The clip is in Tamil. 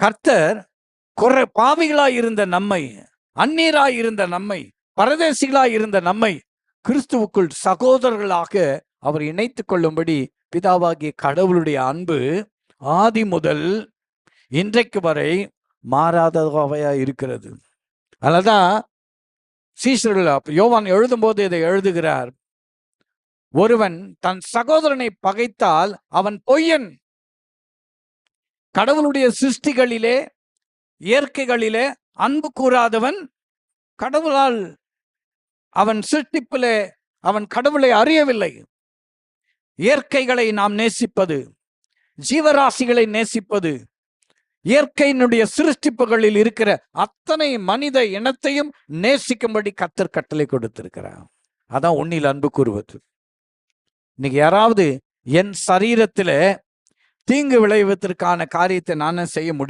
கர்த்தர் குறை பாவிகளாய் இருந்த நம்மை அந்நீராய் இருந்த நம்மை பரதேசிகளாய் இருந்த நம்மை கிறிஸ்துவுக்குள் சகோதரர்களாக அவர் இணைத்து கொள்ளும்படி பிதாவாகிய கடவுளுடைய அன்பு ஆதி முதல் இன்றைக்கு வரை மாறாதவையா இருக்கிறது. அதனால்தான் சீசர்கள் யோவான் எழுதும்போது இதை எழுதுகிறார். ஒருவன் தன் சகோதரனை பகைத்தால் அவன் பொய்யன். கடவுளுடைய சிருஷ்டிகளிலே இயற்கைகளிலே அன்பு கூறாதவன் கடவுளால் அவன் சிருஷ்டிப்பிலே அவன் கடவுளை அறியவில்லை. இயற்கைகளை நாம் நேசிப்பது ஜீவராசிகளை நேசிப்பது இயற்கையினுடைய சிருஷ்டிப்புகளில் இருக்கிற அத்தனை மனித இனத்தையும் நேசிக்கும்படி கத்தர் கட்டளை கொடுத்திருக்கிறார். அதான் உன்னில் அன்பு கூறுவது. இன்னைக்கு யாராவது என் சரீரத்தில் தீங்கு விளைவதற்கான காரியத்தை நானும் செய்ய முடியும்.